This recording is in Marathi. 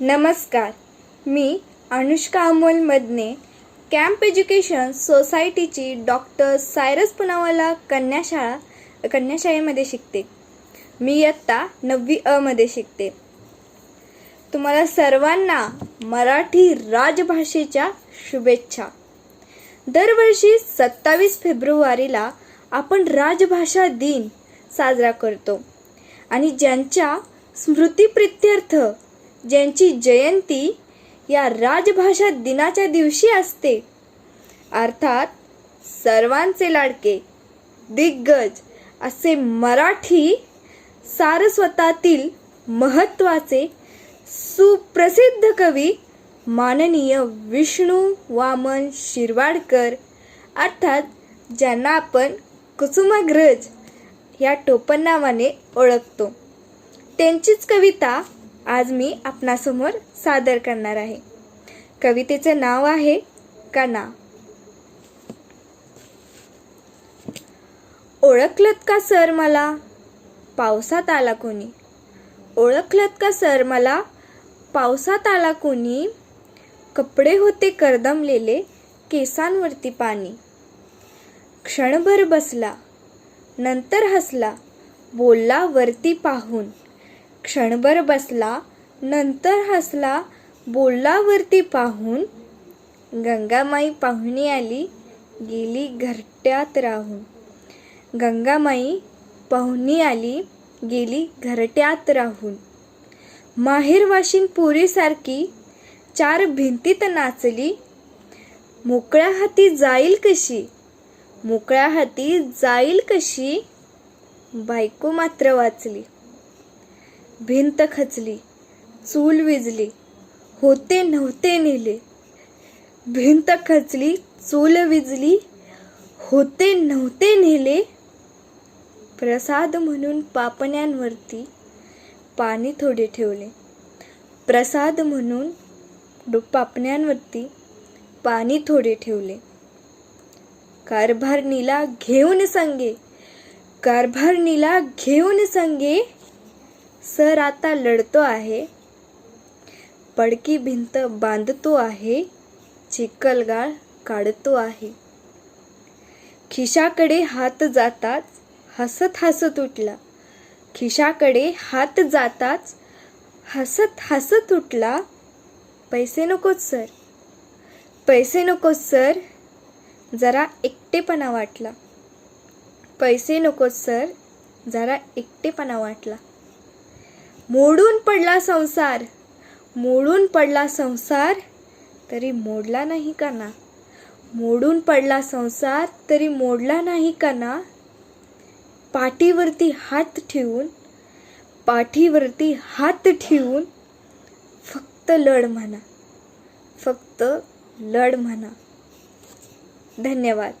नमस्कार. मी अनुष्का अमोल मदने कॅम्प एज्युकेशन सोसायटीची डॉक्टर सायरस पुनावाला कन्याशाळा कन्याशाळेमध्ये शिकते. मी इयत्ता नववी अमध्ये शिकते. तुम्हाला सर्वांना मराठी राजभाषेच्या शुभेच्छा. दरवर्षी सत्तावीस फेब्रुवारीला आपण राजभाषा दिन साजरा करतो आणि ज्यांच्या स्मृतिप्रित्यर्थ ज्यांची जयंती या राजभाषा दिनाच्या दिवशी असते. अर्थात सर्वांचे लाडके दिग्गज असे मराठी सारस्वतातील महत्त्वाचे सुप्रसिद्ध कवी माननीय विष्णू वामन शिरवाडकर. अर्थात ज्यांना आपण कुसुमाग्रज या टोपण नावाने ओळखतो. त्यांचीच कविता आज मी आपणासमोर सादर करणार आहे. कवितेचं नाव आहे कणा. ओळखलत का सर मला? पावसात आला कोणी? ओळखलत का सर मला? पावसात आला कोणी? कपडे होते करदमलेले केसांवरती पाणी. क्षणभर बसला नंतर हसला बोलला वरती पाहून. क्षणभर बसला नंतर हसला बोलला वरती पाहून गंगामाई पाहुणी आली गेली घरट्यात राहून. गंगामाई पाहुणी आली गेली घरट्यात राहून. माहेर वाशिन पुरीसारखी चार भिंतीत नाचली. मोकळ्या हाती जाईल कशी? मोकळ्या हाती जाईल कशी? बायको मात्र वाचली. भिंत खचली चूल विजली होते नव्हते नेले. भिंत खचली चूल विजली होते नव्हते नेले. प्रसाद म्हणून पापण्यांवरती पाणी थोडे ठेवले. प्रसाद म्हणून डो- पापण्यांवरती पाणी थोडे ठेवले. कारभारणीला घेऊन संगे कारभारणीला घेऊन संगे सर आता लढतो आहे. पडकी भिंत बांधतो आहे. चिखलगाळ काढतो आहे. खिशाकडे हात जाताच हसत हसत उठला. खिशाकडे हात जाताच हसत हसत उठला. पैसे नकोच सर. पैसे नकोच सर. जरा एकटेपणा वाटला. पैसे नकोच सर. जरा एकटेपणा वाटला. मोडून पडला संसार. मोडून पडला संसार तरी मोडला नाही का ना? मोडून पडला संसार तरी मोडला नाही का ना? पाठीवरती हात ठेवून पाठीवरती हात ठेवून फक्त लढ म्हणा. फक्त लढ म्हणा. धन्यवाद.